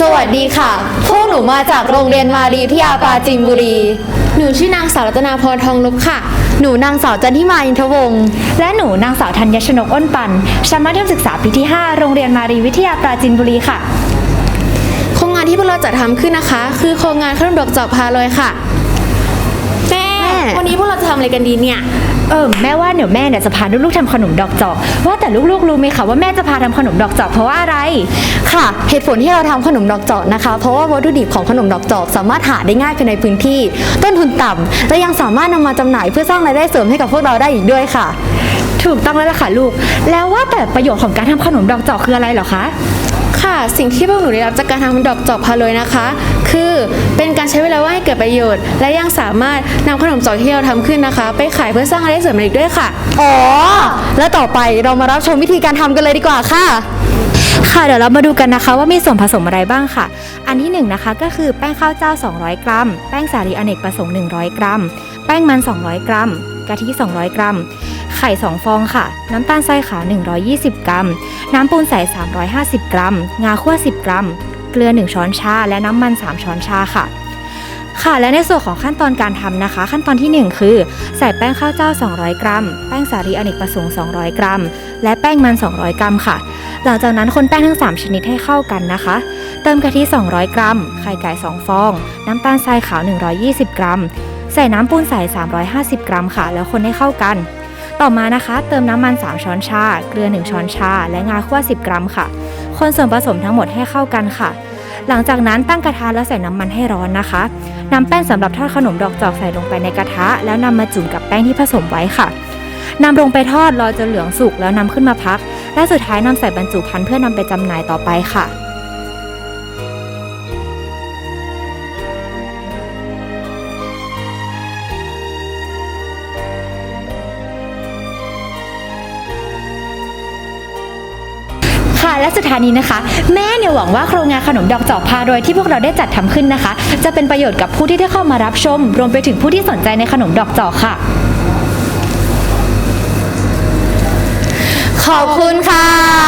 สวัสดีค่ะ พวกหนูมาจากโรงเรียนมารีวิทยาปราจีนบุรี หนูชื่อนางสาวรัตนาพรทองลบค่ะ หนูนางสาวจันทิมาอินทวงศ์ และหนูนางสาวธัญชนกอ้นปันชั้นมัธยมศึกษาปีที่ 5 โรงเรียนมารีวิทยาปราจินบุรีค่ะ โครงงานที่พวกเราจัดทำขึ้นนะคะ คือโครงงานขนมดอกจอกพาลอยค่ะ แม่ วันนี้พวกเราจะทำอะไรกันดีเนี่ย เออแม่ว่าเดี๋ยวแม่เนี่ยจะพาลูกๆทำขนมดอกจอก ว่าแต่ลูกๆรู้ไหมคะว่าแม่จะพาทำขนมดอกจอกเพราะว่าอะไร ค่ะ เหตุผลที่เราทำขนมดอกจอกนะคะ เพราะว่าวัตถุดิบของขนมดอกจอกสามารถหาได้ง่ายภายในพื้นที่ ต้นทุนต่ำและยังสามารถนำมาจำหน่ายเพื่อสร้างรายได้เสริมให้กับพวกเราได้อีกด้วยค่ะ ถูกต้องแล้วล่ะค่ะลูก แล้วว่าแต่ประโยชน์ของการทำขนมดอกจอกคืออะไรเหรอคะ ค่ะ สิ่งที่พวกหนูได้รับจากการทำดอกจอกพาลอยนะคะ คือเป็นการใช้เวลาว่างให้เกิดประโยชน์ และยังสามารถนำขนมจอกที่เราทำขึ้นนะคะ ไปขายเพื่อสร้างรายได้เสริมอีกด้วยค่ะ อ๋อ แล้วต่อไปเรามารับชมวิธีการทำกันเลยดีกว่าค่ะ ค่ะเดี๋ยวเรามาดูกันนะคะว่ามีส่วนผสมอะไรบ้างค่ะ อันที่หนึ่งนะคะก็คือแป้งข้าวเจ้า 200 กรัม แป้งสาลีอเนกประสงค์ 100 กรัม แป้งมัน 200 กรัม กะทิ 200 กรัมไข่ 2 ฟองค่ะ น้ำตาลทรายขาว 120 กรัม น้ำปูนใส 350 กรัม งาคั่ว 10 กรัม เกลือ 1 ช้อนชา และน้ำมัน 3 ช้อนชาค่ะค่ะและในส่วนของขั้นตอนการทำนะคะ ขั้นตอนทีหนึ่1 คือ ใส่แป้งข้าวเจ้า 200 กรัม แป้งสาลีอเนกประสงค์ 200 กรัม และแป้งมัน 200 กรัมค่ะ หลังจากนั้นคนแป้งทั้ง 3 ชนิดให้เข้ากันนะคะ เติมกะทิ 200 กรัม ไข่ไก่ 2 ฟอง น้ำตาลทรายขาว 120 กรัม ใส่น้ำปูนใส 350 กรัมค่ะ แล้วคนให้เข้ากัน ต่อมานะคะ เติมน้ำมัน 3 ช้อนชา เกลือ 1 ช้อนชา และงาคั่ว 10 กรัมค่ะ คนส่วนผสมทั้งหมดให้เข้ากันค่ะ หลังจากนั้นตั้งกระทะแล้วใส่น้ำมันให้ร้อนนะคะนำแป้งสำหรับทอดขนมดอกจอกใส่ลงไปในกระทะ แล้วนำมาจุ่มกับแป้งที่ผสมไว้ค่ะนำลงไปทอดรอจนเหลืองสุกแล้วนำขึ้นมาพัก และสุดท้ายนำใส่บรรจุภัณฑ์เพื่อนำไปจำหน่ายต่อไปค่ะ ค่ะและสุดท้ายนี้นะคะ แม่เนี่ยหวังว่าโครงงานขนมดอกจอกพารวยที่พวกเราได้จัดทำขึ้นนะคะ จะเป็นประโยชน์กับผู้ที่ได้เข้ามารับชม รวมไปถึงผู้ที่สนใจในขนมดอกจอกค่ะ ขอบคุณค่ะ